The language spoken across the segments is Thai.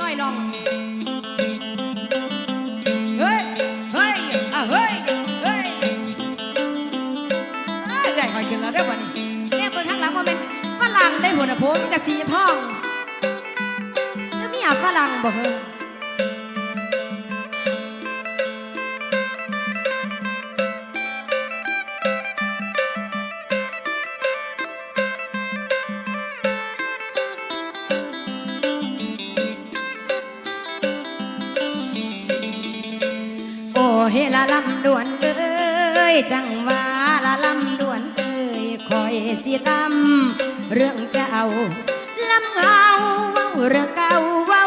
ร้อยลอง เฮ้ย เฮ้ยอะเฮ้ย เฮ้ยอ้ายได้คอยขึ้นแล้วได้อบ่นี่แน่เปิดทางหลังมาเป็นฝรั่งได้หัวหน้าผมกะสีทองแล้วมีหาฝรั่งบ่เฮ้ย ฮละลำดวนเอ้ยจังหวาละลำดวนเอ้ยคอยสิตำเรื่องเจ้าลำเงาเว้าเรื่องเก่าเว้า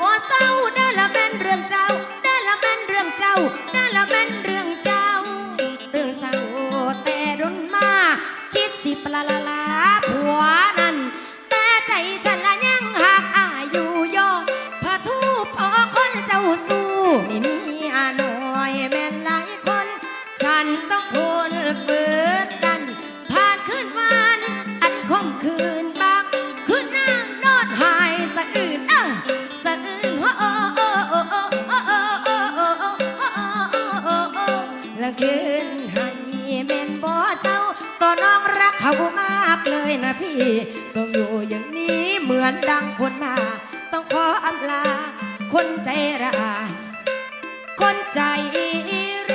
บ่เศร้าได้ละแม่นเรื่องเจ้าได้ละแม่นเรื่องเจ้า ยนะพี่ต้องอยู่อย่างนี้เหมือนดังคนมา ต้องขออำลา คนใจร้ายคนใจ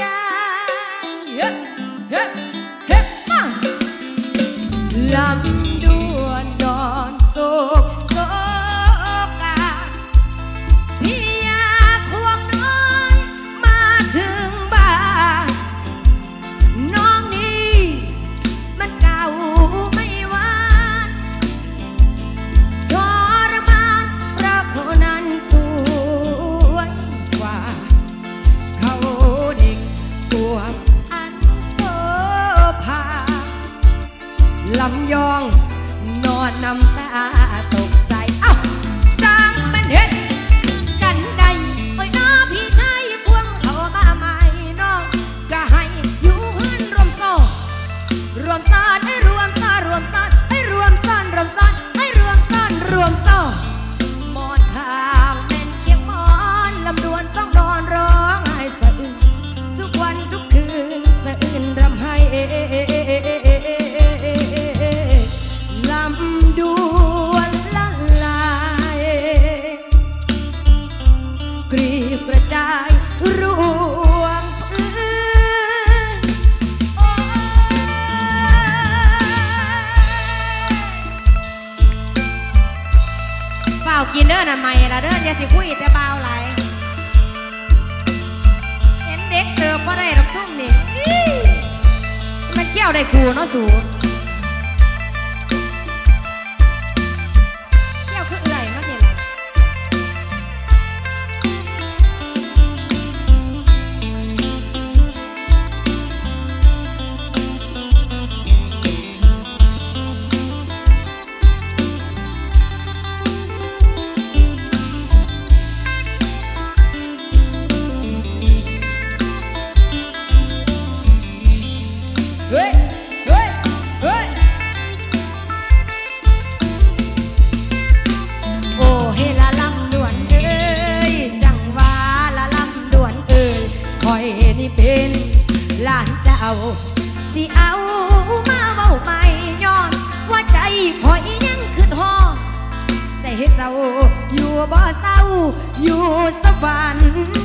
ร้ายเฮ้เฮ้เฮ้มาลำ ทำไใหม่ละเด้ออย่าสิคุยแต่เบาไหลเห็นเด็กเสิร์ฟบ่ได้หรอกซุ่มนี่มันเชี่ยวได้กูเนาะสู ลานเจ้า สิเอามาเว้าไม่ย้อน ว่าใจคอยยังขึ้นหอใจเจ้า อยู่บ่เศร้า อยู่สวรรค์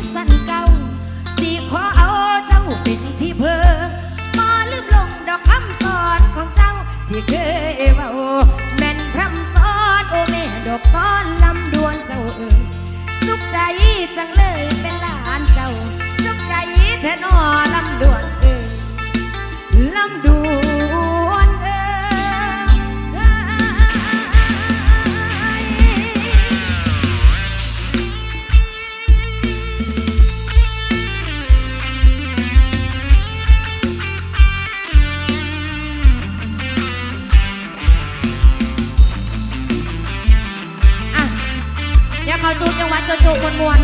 นมวน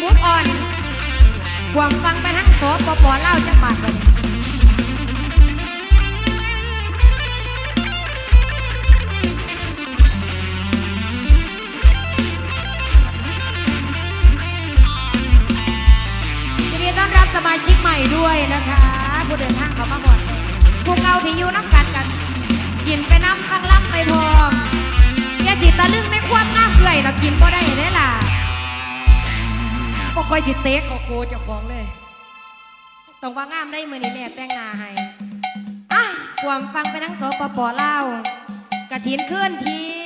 มูฟออนกวางฟังไปทั้งโสปปอเล่าจังบาดไปต้อนรับสมาชิกใหม่ด้วยนะคะ ผู้เดินทางเขามาหมดนผู้เก่าที่อยู่น้ำกันกันกินไปน้ำข้างล่างไปพอมอยสีตะลึงในความ เรากินก็ได้ได้ล่ะก็คอยสิเต๊กก็โกเจ้าของเลย ต้องว่างามได้เมือนี้แม่แต่งงานให้อะความฟังไปทั้งโสปปล่ากระถินเคลื่อนที่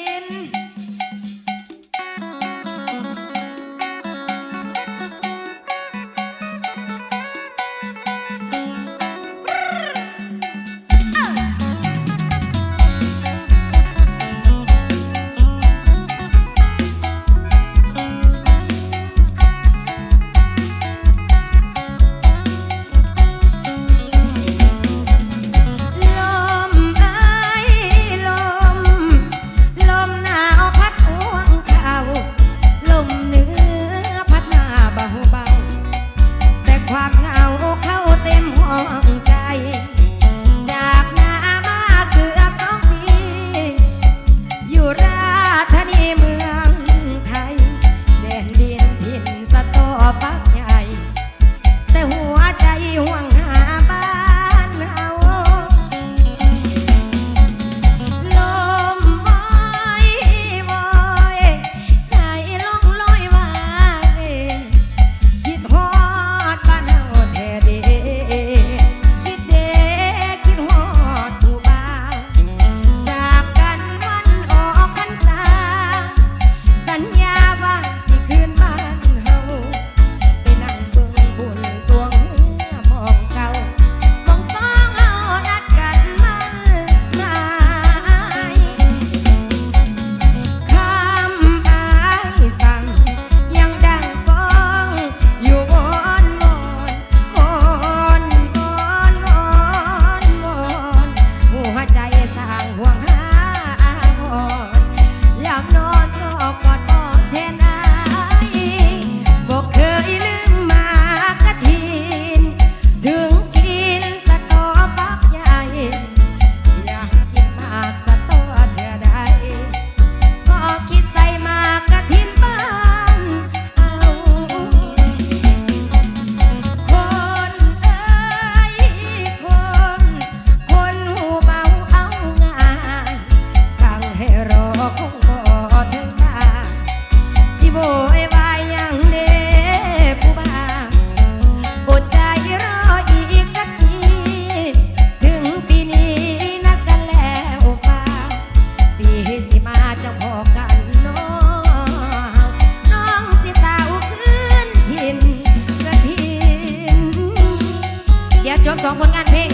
จบสองผลงานเพลง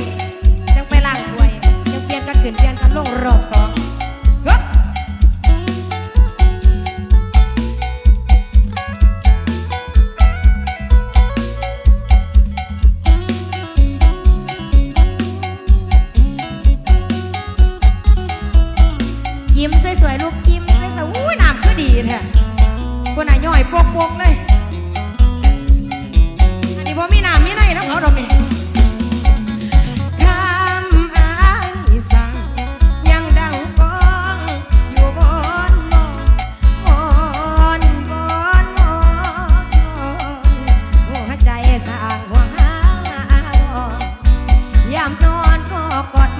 จังไปล่างถวย ยังเปลี่ยนกันขึ้นเปลี่ยนกันลงรอบสองยิ้มสวยๆลูกยิ้มสวยๆอู้น้ำคือดีแท้คนไหนย่อยปวกๆเลย อันนี้บ่มีน้ำมีไหนแล้วเขาดอกนี่ามนอนก็กอด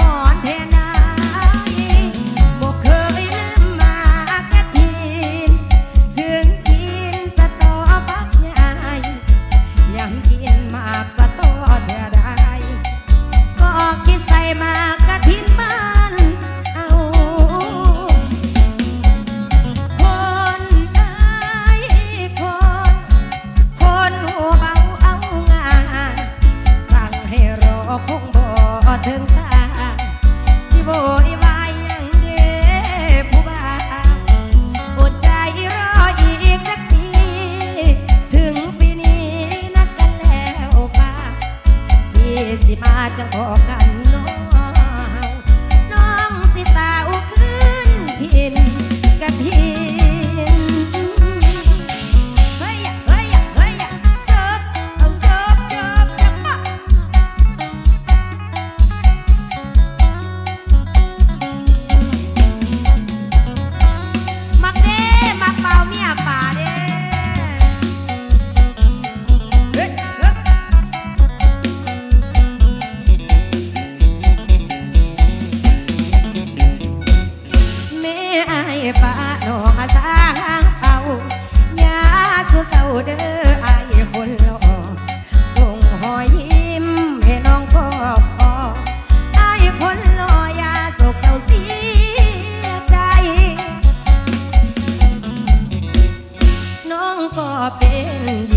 ก็เป็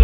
น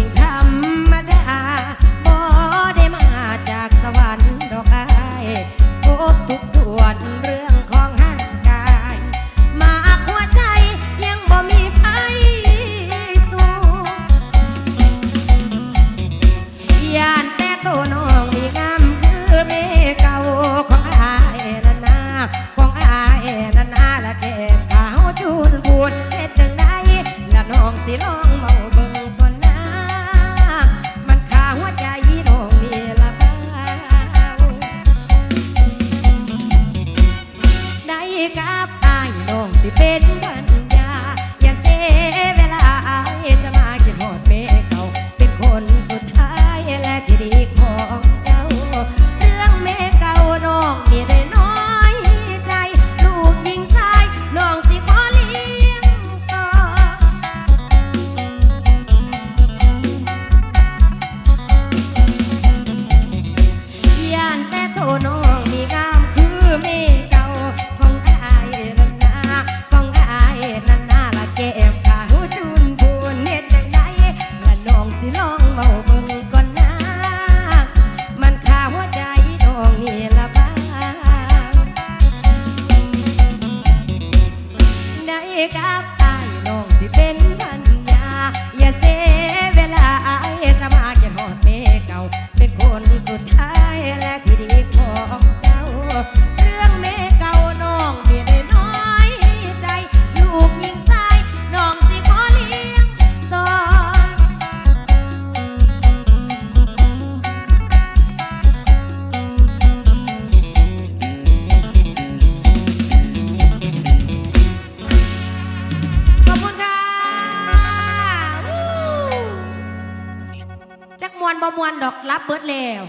ที่ดีขอ ที่ดีของเจ้า เรื่องแม่เก่าน้องไม่ได้น้อยใจ ลูกยิงสายน้องสิขอเลี้ยงสอนขอบุณค่ะวู้จมวนบ่มวนดอกรับเบิดแล้ว